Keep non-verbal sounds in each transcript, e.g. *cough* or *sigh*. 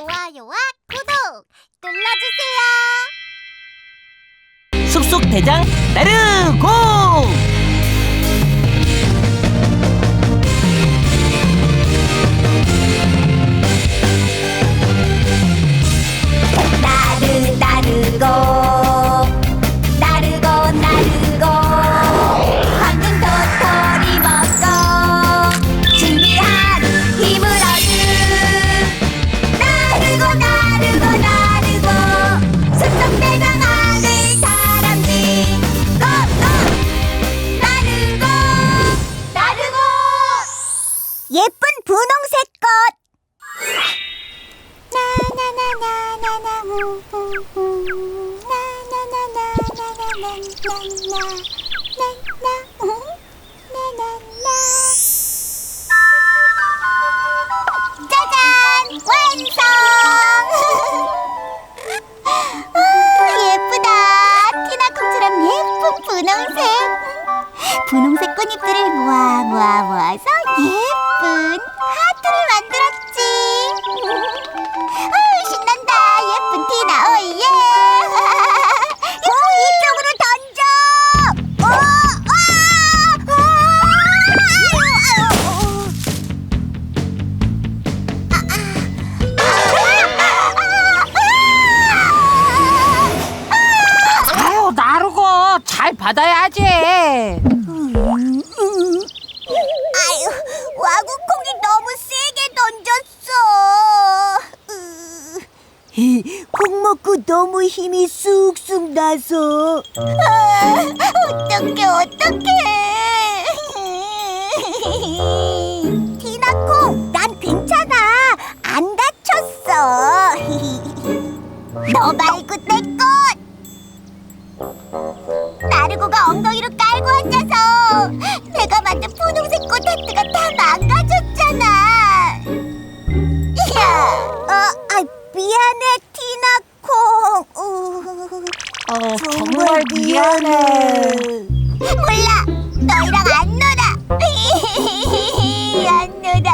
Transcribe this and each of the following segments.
좋아요와 구독 눌러주세요. 쑥쑥 대장 나르고 짜잔 완성 우, 예쁘다 티나콩처럼 예쁜 분홍색 분홍색 꽃잎들을 모아 모아 모아서 예쁜 힘이 쑥쑥 나서 아, 어떡해, 어떡해. 미안해. 몰라. 너희랑 안 놀아. *laughs* 안 놀아.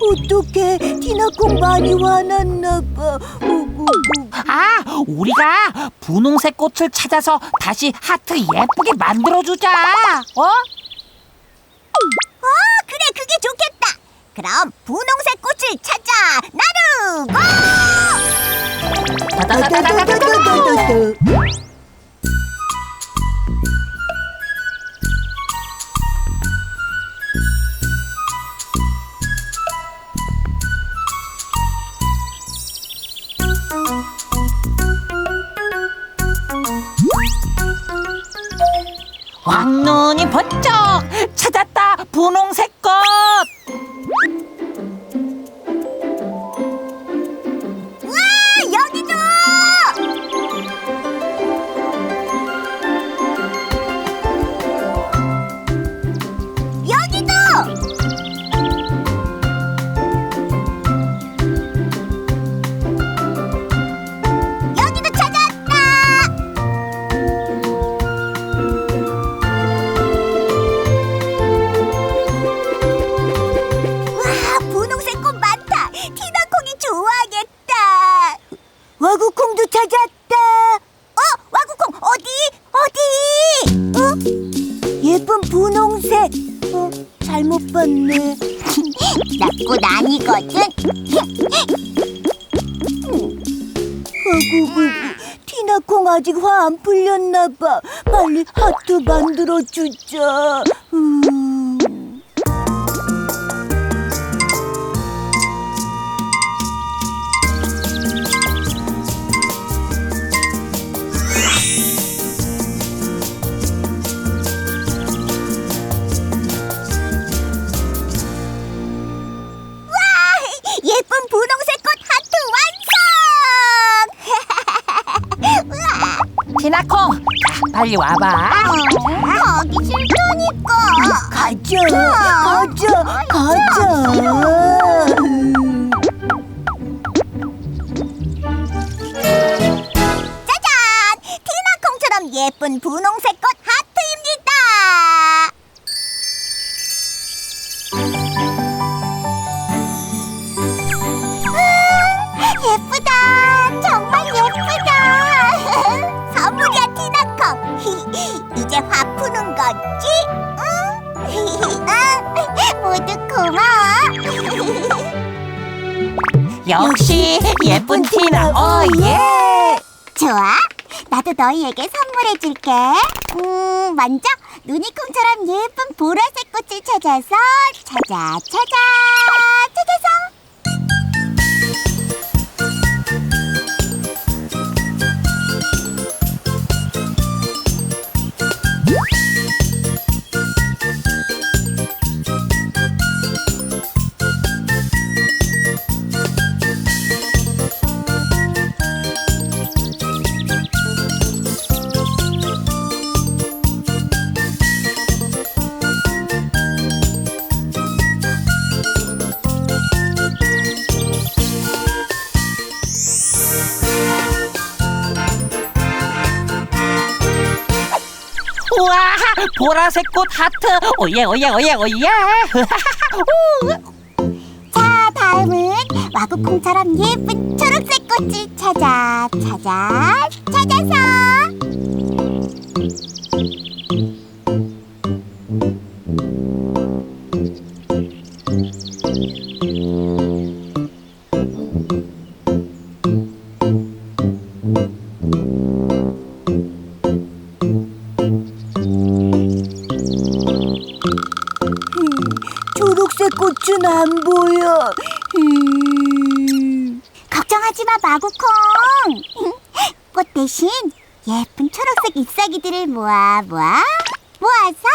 어떡해. 티나콩 많이 화났나 봐. 아 우리가 분홍색 꽃을 찾아서 다시 하트 예쁘게 만들어주자. 어? 어 그래. 그게 좋겠다. 그럼 분홍색 꽃을 찾아. 나 르고 다다다다다다다. 따다다다다다다. 왕눈이 번쩍 잘못 봤네. *laughs* 나꽃 아니거든. 어구구 티나콩 아직 화 안 풀렸나 봐. 빨리 하트 만들어 주자. 음. 빨리 와봐. 가기 싫다니까. 가자 가자 가자. 짜잔! 티나콩처럼 예쁜 분홍색 역시 예쁜 티나 오예 좋아. 나도 너희에게 선물해 줄게. 음, 먼저 누니콩처럼 예쁜 보라색 꽃을 찾아서 찾아 찾아 찾아서. 우와 보라색 꽃 하트 오예 오예 오예 오예 *laughs* 자, 다음은 와구콩처럼 예쁜 초록색 꽃을 찾아 찾아 찾아서. 초 꽃은 안 보여. 음. 걱정하지 마, 마구콩. *laughs* 꽃 대신 예쁜 초록색 잎사귀들을 모아 모아 모아서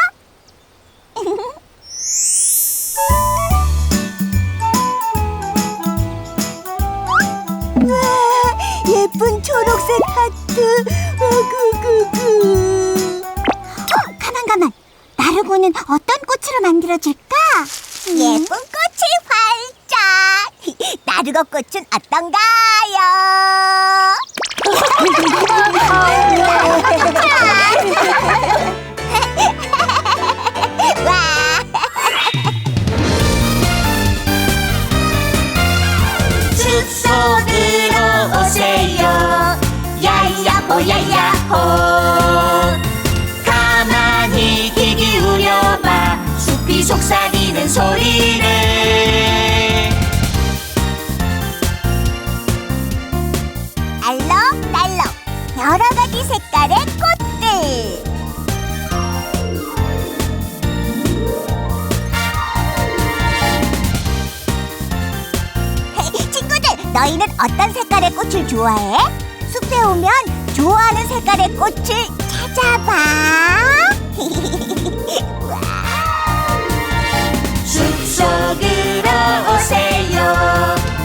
와, *laughs* 예쁜 초록색 하트. 아구구구. 어, 가만 가만. 나르고는 어떤 꽃으로 만들어 줄까? 예쁜 꽃을 활짝. *laughs* 나르고 꽃은 어떤가요? *laughs* 와. *laughs* 숲속으로 오세요 야야 호야야 소리를 알록달록 여러 가지 색깔의 꽃들. 친구들, 너희는 어떤 색깔의 꽃을 좋아해? 숲에 오면 좋아하는 색깔의 꽃을 찾아봐. *laughs* 속으로 오세요.